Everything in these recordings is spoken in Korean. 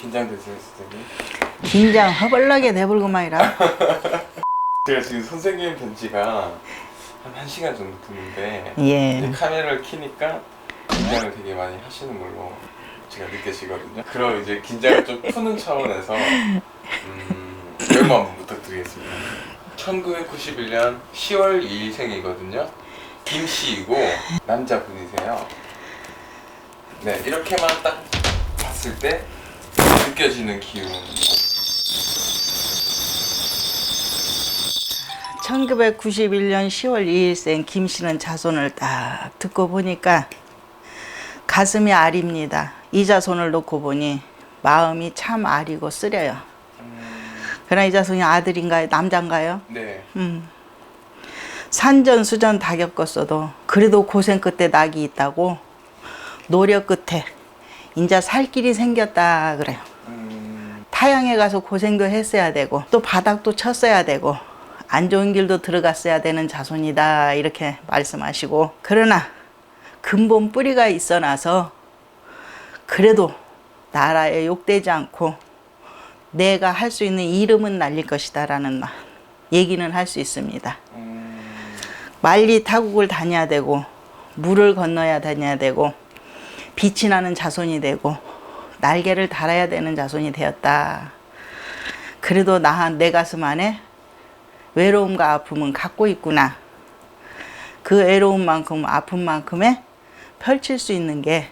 긴장되세요, 선생님? 긴장 허벌나게 내불고만이라. 제가 지금 선생님 된 지가 한 1시간 정도 됐는데 예. 이제 카메라를 켜니까 긴장을 되게 많이 하시는 걸로 제가 느껴지거든요. 그럼 이제 긴장을 좀 푸는 차원에서 음, 외모 한번 부탁드리겠습니다. 1991년 10월 2일생이거든요. 김씨이고 남자분이세요. 네, 이렇게만 딱 봤을 때 느껴지는 기운. 1991년 10월 2일생 김 씨는 자손을 딱 듣고 보니까 가슴이 아립니다. 이 자손을 놓고 보니 마음이 참 아리고 쓰려요. 그러나 이 자손이 아들인가요? 남자인가요? 네. 음. 산전수전 다 겪었어도 그래도 고생 끝에 낙이 있다고 노력 끝에 인자 살 길이 생겼다 그래요. 음, 타양에 가서 고생도 했어야 되고 또 바닥도 쳤어야 되고 안 좋은 길도 들어갔어야 되는 자손이다 이렇게 말씀하시고 그러나 근본 뿌리가 있어 나서 그래도 나라에 욕되지 않고 내가 할 수 있는 이름은 날릴 것이다 라는 얘기는 할 수 있습니다. 음, 만리 타국을 다녀야 되고 물을 건너야 다녀야 되고 빛이 나는 자손이 되고 날개를 달아야 되는 자손이 되었다. 그래도 나 내 가슴 안에 외로움과 아픔은 갖고 있구나. 그 외로움만큼 아픔만큼에 펼칠 수 있는 게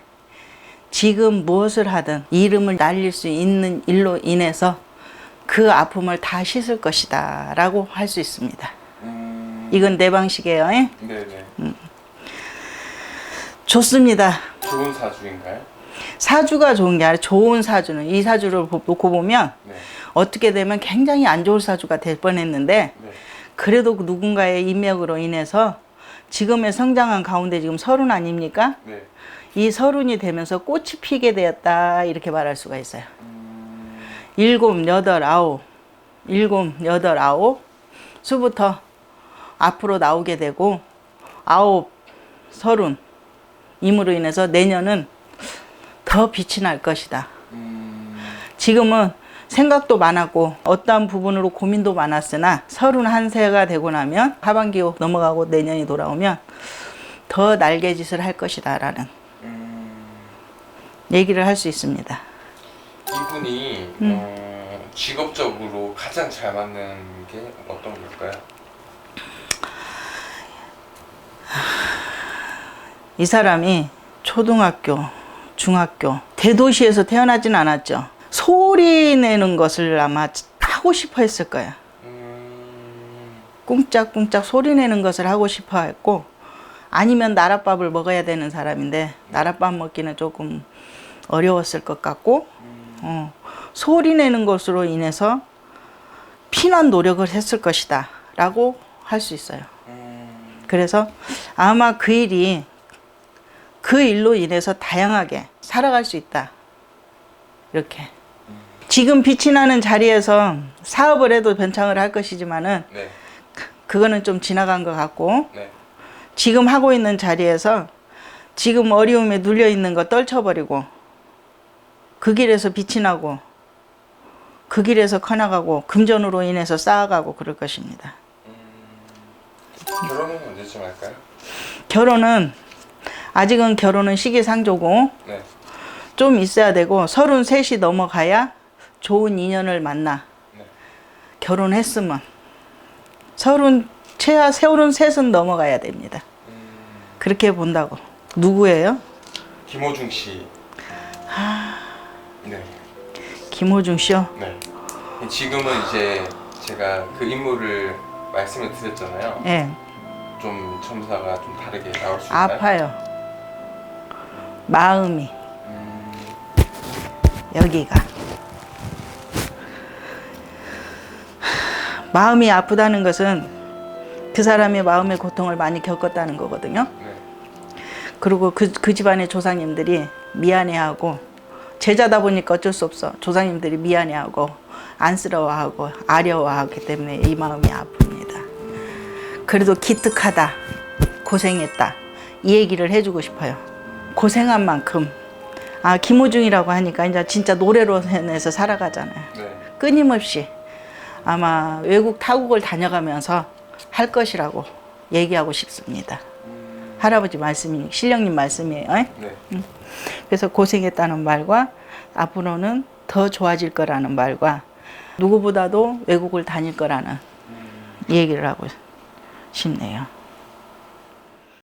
지금 무엇을 하든 이름을 날릴 수 있는 일로 인해서 그 아픔을 다 씻을 것이다 라고 할 수 있습니다. 음, 이건 내 방식이에요. 예? 네네. 좋습니다. 좋은 사주인가요? 사주가 좋은 게 아니라 좋은 사주는 이 사주를 보- 놓고 보면 네. 어떻게 되면 굉장히 안 좋은 사주가 될 뻔했는데 네. 그래도 그 누군가의 인맥으로 인해서 지금의 성장한 가운데 지금 서른 아닙니까? 네. 이 서른이 되면서 꽃이 피게 되었다 이렇게 말할 수가 있어요. 음, 일곱, 여덟, 아홉, 일곱, 여덟, 아홉 수부터 앞으로 나오게 되고 아홉, 서른 임으로 인해서 내년은 더 빛이 날 것이다. 음, 지금은 생각도 많았고 어떠한 부분으로 고민도 많았으나 서른 한 세가 되고 나면 하반기 넘어가고 내년이 돌아오면 더 날개짓을 할 것이다 라는 음, 얘기를 할 수 있습니다. 이분이 음. 어, 직업적으로 가장 잘 맞는 게 어떤 걸까요? 이 사람이 초등학교, 중학교, 대도시에서 태어나진 않았죠. 소리 내는 것을 아마 하고 싶어 했을 거야. 음, 꿍짝꿍짝 소리 내는 것을 하고 싶어 했고, 아니면 나랏밥을 먹어야 되는 사람인데, 나랏밥 먹기는 조금 어려웠을 것 같고, 어, 소리 내는 것으로 인해서 피난 노력을 했을 것이다. 라고 할 수 있어요. 음, 그래서 아마 그 일이 그 일로 인해서 다양하게 살아갈 수 있다. 이렇게. 지금 빛이 나는 자리에서 사업을 해도 변창을 할 것이지만은 네. 그거는 좀 지나간 것 같고 네. 지금 하고 있는 자리에서 지금 어려움에 눌려 있는 거 떨쳐버리고 그 길에서 빛이 나고 그 길에서 커나가고 금전으로 인해서 쌓아가고 그럴 것입니다. 결혼은 언제쯤 할까요? 결혼은 아직은 결혼은 시기상조고 네. 좀 있어야 되고 서른 셋이 넘어가야 좋은 인연을 만나 네. 결혼했으면 서른 최하 서른 셋은 넘어가야 됩니다. 음, 그렇게 본다고 누구예요? 김호중 씨. 네. 김호중 씨요. 네. 지금은 이제 제가 그 인물을 말씀을 드렸잖아요. 예, 좀 점사가 좀 다르게 나올 수 있나요? 아파요. 마음이 음, 여기가 마음이 아프다는 것은 그 사람의 마음의 고통을 많이 겪었다는 거거든요. 네. 그리고 그, 그 집안의 조상님들이 미안해하고 제자다 보니까 어쩔 수 없어. 조상님들이 미안해하고 안쓰러워하고 아려워하기 때문에 이 마음이 아픕니다. 그래도 기특하다. 고생했다. 이 얘기를 해주고 싶어요. 고생한 만큼 아 김호중이라고 하니까 이제 진짜 노래로 해서 살아가잖아요. 네. 끊임없이 아마 외국 타국을 다녀가면서 할 것이라고 얘기하고 싶습니다. 음, 할아버지 말씀이 신령님 말씀이에요. 에? 네. 그래서 고생했다는 말과 앞으로는 더 좋아질 거라는 말과 누구보다도 외국을 다닐 거라는 얘기를 하고 싶네요.